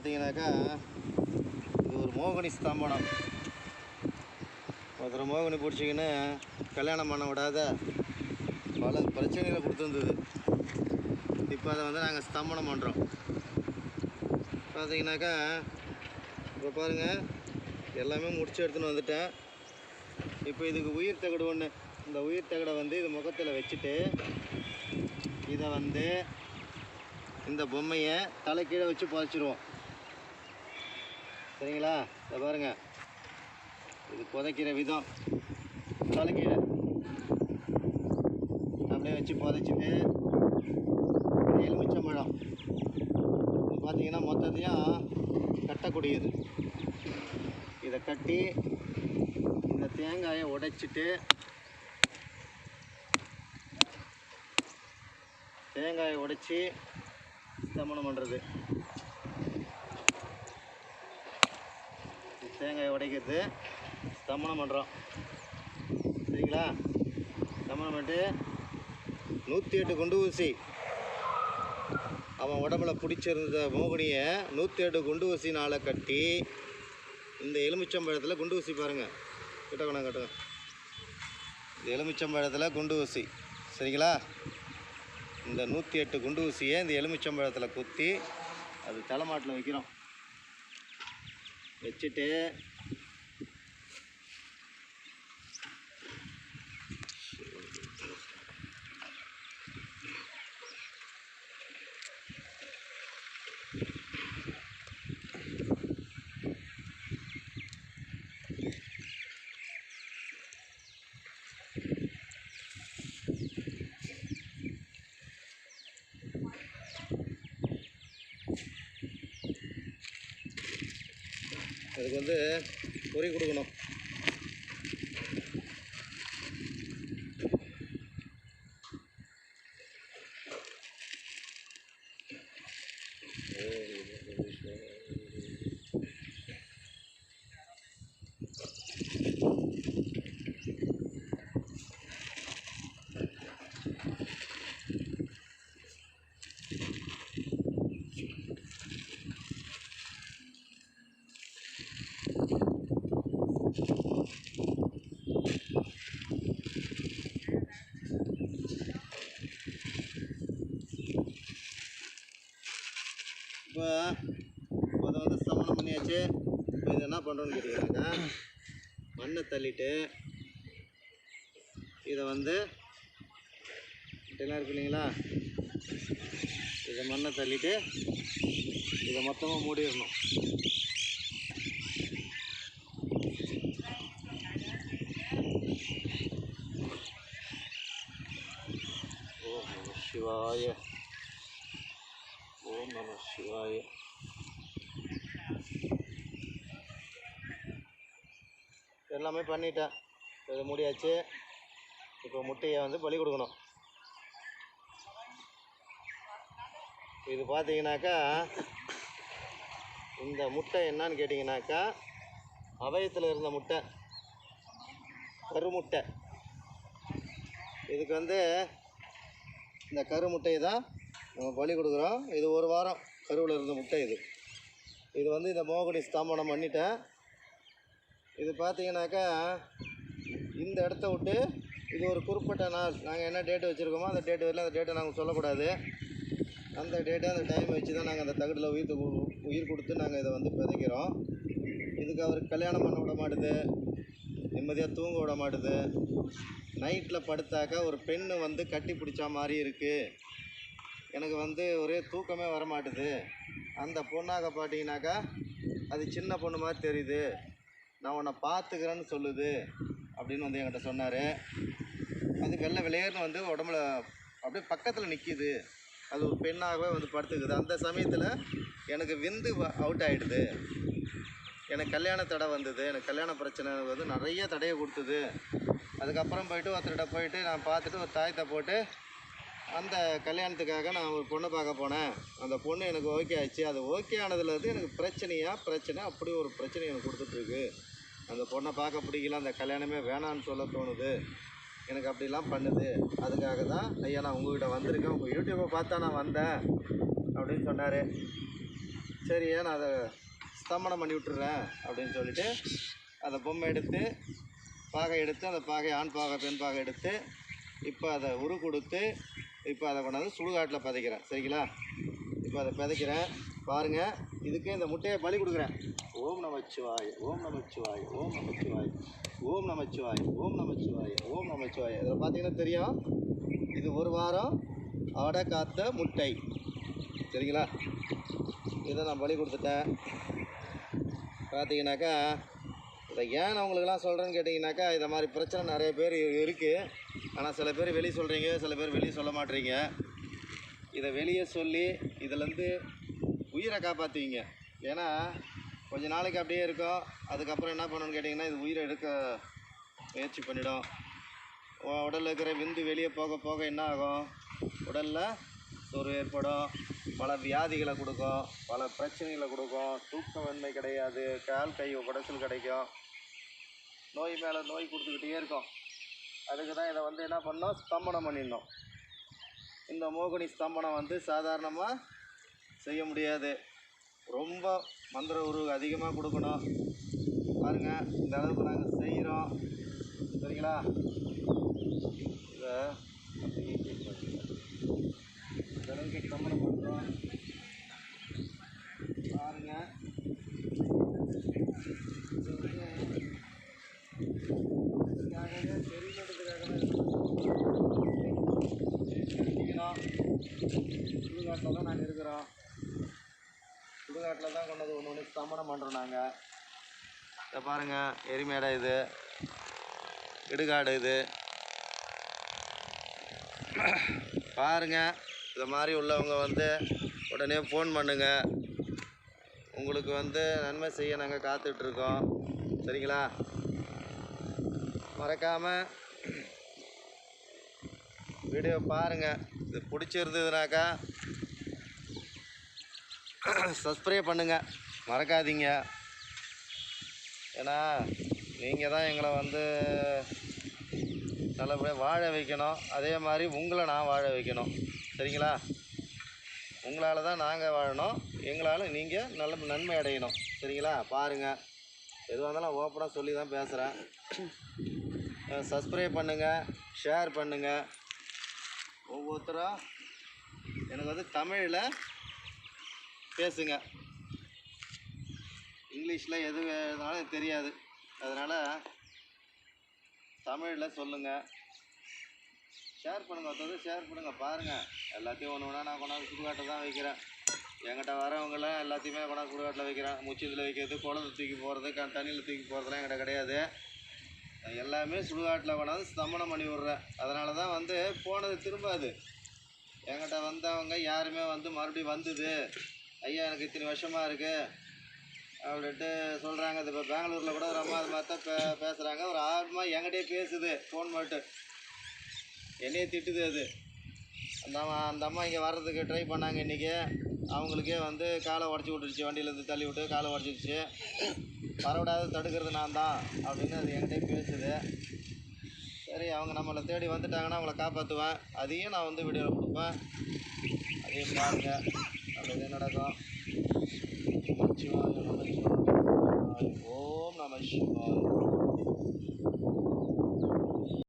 பார்த்தீங்கன்னாக்கா இது ஒரு மோகினி ஸ்தம்பனம். ஒருத்தர் மோகினி பிடிச்சிக்கின்னு கல்யாணம் பண்ண விடாத பல பிரச்சனைகளை கொடுத்துருந்தது. இப்போ அதை வந்து நாங்கள் ஸ்தம்பனம் பண்ணுறோம் பார்த்தீங்கன்னாக்கா இப்போ பாருங்கள் எல்லாமே முடிச்சு எடுத்துன்னு வந்துட்டேன். இப்போ இதுக்கு உயிர் தகடு ஒன்று இந்த உயிர் தகடை வந்து இது முகத்தில் வச்சுட்டு இதை வந்து இந்த பொம்மையை தலை கீழே வச்சு புதைச்சிருவோம். சரிங்களா? இதை பாருங்க. இது புதைக்கிற விதம். தலை அப்படியே வச்சு புதைச்சிட்டு இது எலுமிச்சம்பழம் பார்த்தீங்கன்னா மொத்தத்தையும் கட்டக்கூடியது. இதை கட்டி இந்த தேங்காயை உடைச்சிட்டு தேங்காயை உடைச்சி ஸ்தமனம் பண்ணுறது தேங்காயை உடைக்கிறது. ஸ்தமனம் பண்ணுறோம் சரிங்களா? ஸ்தமனம் பண்ணிட்டு நூற்றி எட்டு குண்டு ஊசி அவன் உடம்புல பிடிச்சிருந்த மோகினியை நூற்றி எட்டு குண்டு ஊசினால் கட்டி இந்த எலுமிச்சம்பழத்தில் குண்டு ஊசி பாருங்கள் கிட்ட கொண்டாங்க கட்டுங்க. இந்த எலுமிச்சம்பழத்தில் குண்டு ஊசி சரிங்களா? இந்த நூற்றி எட்டு குண்டு ஊசியை இந்த எலுமிச்சம்பழத்தில் குத்தி அது தலைமாட்டில் வைக்கிறோம். வச்சுட்டு அதுக்கு வந்து பொறி கொடுக்கணும். இப்போ அதை வந்து சமணம் பண்ணியாச்சு. இப்போ இது என்ன பண்ணுறோன்னு கேட்டிங்கனாக்கா மண்ணை தள்ளிட்டு இதை வந்து இப்படிலாம் இருக்கு இல்லைங்களா? இதை மண்ணை தள்ளிட்டு இதை மொத்தமாக மூடிடணும். ஓம் சிவாய. ஓம் நம சிவாய. எல்லாமே பண்ணிட்டேன். இது முடியாச்சு. இப்போ முட்டையை வந்து பலி கொடுக்கணும். இது பார்த்தீங்கன்னாக்கா இந்த முட்டை என்னன்னு கேட்டிங்கனாக்கா அவயத்தில் இருந்த முட்டை. கருமுட்டை. இதுக்கு வந்து இந்த கரு முட்டையை தான் நம்ம பலி கொடுக்குறோம். இது ஒரு வாரம் கருவில் இருந்த முட்டை இது. இது வந்து இந்த மோகடி ஸ்தாபனம் பண்ணிட்டேன். இது பார்த்தீங்கன்னாக்கா இந்த இடத்த விட்டு இது ஒரு குறிப்பிட்ட நாள். நாங்கள் என்ன டேட்டு வச்சுருக்கோமோ அந்த டேட்டு வரல அந்த டேட்டை நாங்கள் சொல்லக்கூடாது. அந்த டேட்டை அந்த டைம் வச்சு தான் நாங்கள் அந்த தகடில் உயிர் உயிர் கொடுத்து நாங்கள் இதை வந்து விதைக்கிறோம் இதுக்கு அவருக்கு கல்யாணம் பண்ண விட மாட்டுது. நிம்மதியாக தூங்க விட மாட்டுது. நைட்டில் படுத்தாக்கா ஒரு பெண்ணு வந்து கட்டி பிடிச்சா மாதிரி இருக்குது எனக்கு வந்து ஒரே தூக்கமே வர மாட்டுது அந்த பொண்ணாக பார்த்தீங்கன்னாக்கா அது சின்ன பொண்ணு மாதிரி தெரியுது. நான் உன்னை பார்த்துக்கிறேன்னு சொல்லுது அப்படின்னு வந்து என்கிட்ட சொன்னார். அது வெள்ளை வெளியேறுனு வந்து உடம்புல அப்படியே பக்கத்தில் நிற்கிது அது ஒரு பெண்ணாகவே வந்து படுத்துக்குது. அந்த சமயத்தில் எனக்கு விந்து அவுட் ஆகிடுது எனக்கு கல்யாண தடை வந்தது. எனக்கு கல்யாண பிரச்சனை வந்து நிறைய தடையை கொடுத்தது. அதுக்கப்புறம் போயிட்டு ஒருத்தர்கிட்ட போயிட்டு நான் பார்த்துட்டு ஒரு தாயத்தை போட்டு அந்த கல்யாணத்துக்காக நான் ஒரு பொண்ணை பார்க்க போனேன். அந்த பொண்ணு எனக்கு ஓகே ஆச்சு. அது ஓகே ஆனதுலேருந்து எனக்கு பிரச்சனையாக பிரச்சனை அப்படி ஒரு பிரச்சனை எனக்கு கொடுத்துட்ருக்கு அந்த பொண்ணை பார்க்க பிடிக்கல. அந்த கல்யாணமே வேணான்னு சொல்ல தோணுது. எனக்கு அப்படிலாம் பண்ணுது. அதுக்காக தான் ஐயா நான் உங்ககிட்ட வந்திருக்கேன். உங்கள் யூடியூப்பை பார்த்தா நான் வந்தேன். அப்படின்னு சொன்னார். சரி நான் அதை ஸ்தம்பனம் பண்ணி விட்டுறேன்? அப்படின்னு சொல்லிட்டு அந்த பொம்மை எடுத்து பாகை எடுத்து அந்த பாகை ஆண் பாகை பெண் பாகை எடுத்து இப்போ அதை உரு கொடுத்து இப்போ அதை கொண்டாந்து சுடுகாட்டில் பதைக்கிறேன். சரிங்களா? இப்போ அதை பதைக்கிறேன். பாருங்கள் இதுக்கு இந்த முட்டையை பலி கொடுக்குறேன். ஓம் நமச்சிவாய் ஓம் நமச்சிவாய் ஓம் நமச்சிவாய் ஓம் நமச்சிவாய் ஓம் நமச்சிவாய் ஓம் நமச்சிவாய். இதில் பார்த்தீங்கன்னா தெரியும். இது ஒரு வாரம் அடை காத்த முட்டை. சரிங்களா? இதை நான் பலி கொடுத்துட்டேன். பார்த்தீங்கன்னாக்கா இதை ஏன் நான் உங்களுக்கெல்லாம் சொல்கிறேன்னு கேட்டிங்கனாக்கா இதை மாதிரி பிரச்சனை நிறைய பேர் இருக்குது ஆனால் சில பேர் வெளியே சொல்கிறீங்க சில பேர் வெளியே சொல்ல மாட்டீங்க. இதை வெளியே சொல்லி இதிலேருந்து உயிரை காப்பாற்றுவீங்க ஏன்னா கொஞ்ச நாளைக்கு அப்படியே இருக்கும். அதுக்கப்புறம் என்ன பண்ணணும்னு கேட்டிங்கன்னா இது உயிரை எடுக்க முயற்சி பண்ணிடும். உடலில் இருக்கிற விந்து வெளியே போக போக என்ன ஆகும்? உடலில் சோர்வு ஏற்படும். பல வியாதிகளை கொடுக்கும். பல பிரச்சனைகளை கொடுக்கும். தூக்கமின்மை கிடையாது. கால் கை உடச்சல் கிடைக்கும். நோய் மேலே நோய் கொடுத்துக்கிட்டே இருக்கும். அதுக்கு தான் இதை வந்து என்ன பண்ணோம்? ஸ்தம்பனம் பண்ணிடணும் இந்த மோகினி ஸ்தம்பனம் வந்து சாதாரணமாக செய்ய முடியாது. ரொம்ப மந்திர உருவு அதிகமாக கொடுக்கணும். பாருங்கள் இந்த அளவுக்கு நாங்கள் செய்கிறோம் சரிங்களா? இதை அப்படியே இந்த அளவுக்கு ஸ்தம்பனம் பண்ணுறோம் பாருங்க இது வந்து இதுக்காகவே சுடுகாட்டில் தான் நாங்கள் இருக்கிறோம் சுடுகாட்டில் தான் கொண்டு சமரம் பண்ணுறோம் நாங்கள் இதை பாருங்கள் எரிமேடை இது. இடுகாடு இது. பாருங்கள் இந்த மாதிரி உள்ளவங்க வந்து உடனே ஃபோன் பண்ணுங்கள் உங்களுக்கு வந்து நன்மை செய்ய நாங்கள் காத்துட்ருக்கோம். சரிங்களா? மறக்காமல் வீடியோ பாருங்கள் இது பிடிச்சிருந்ததுனாக்கா சப்ஸ்கிரைப் பண்ணுங்கள் மறக்காதீங்க. ஏன்னா நீங்கள் தான் எங்களை வந்து நல்லபடியாக வாழ வைக்கணும். அதே மாதிரி உங்களை நான் வாழ வைக்கணும். சரிங்களா? உங்களால் தான் நாங்கள் வாழணும். எங்களால் நீங்கள் நல்ல நன்மை அடையணும். சரிங்களா? பாருங்கள் எதுவாக இருந்தாலும் ஓப்பனாக சொல்லி தான் பேசுகிறேன் சப்ஸ்கிரைப் பண்ணுங்கள் ஷேர் பண்ணுங்கள் ஒவ்வொருத்தரும் எனக்கு வந்து தமிழில் பேசுங்க. இங்கிலீஷில் எது வேணாலும் தெரியாது. அதனால் தமிழில் சொல்லுங்கள் ஷேர் பண்ணுங்கள் ஒருத்தர் ஷேர் பண்ணுங்கள் பாருங்கள் எல்லாத்தையும் ஒன்று ஒன்றா நான் கொண்டாந்து சுடுகாட்டை தான் வைக்கிறேன். என்கிட்ட வரவங்களாம் எல்லாத்தையுமே கொண்டாந்து சுடுகாட்டில் வைக்கிறேன். முச்சத்தில் வைக்கிறது குளத்தை தூக்கி போகிறது க தண்ணியில் தூக்கி போகிறதுலாம் என்கிட்ட கிடையாது. எல்லாமே சுடுகாட்டில் கொண்டாந்து ஸ்தமனம் பண்ணி விட்றேன். அதனால தான் வந்து போனது திரும்பாது. என்கிட்ட வந்தவங்க யாருமே வந்து மறுபடியும் வந்தது. ஐயா எனக்கு இத்தனை வருஷமாக இருக்குது அப்படின்ட்டு சொல்கிறாங்க இது இப்போ பெங்களூரில் கூட ஒரு அம்மா அது மாதிரி தான் பே பேசுகிறாங்க ஒரு ஆர்வமா என்கிட்டயே பேசுது. ஃபோன் மட்டும். என்னையே திட்டுது அது. அந்த அம்மா அந்த அம்மா இங்கே வர்றதுக்கு ட்ரை பண்ணாங்க இன்றைக்கி அவங்களுக்கே வந்து காலை உடச்சி விட்டுருச்சு. வண்டியிலேருந்து தள்ளி விட்டு காலை உடச்சிருச்சு. வரவிடாத தடுக்கிறது நான் தான் அப்படின்னு அது என்கிட்டயே பேசுது. சரி அவங்க நம்மளை தேடி வந்துட்டாங்கன்னா அவங்கள காப்பாற்றுவேன் அதையும் நான் வந்து வீடியோவில் கொடுப்பேன். அதையும் பாருங்கள் அப்படி நடக்கும். శివాయ ఓం నమ శివాయ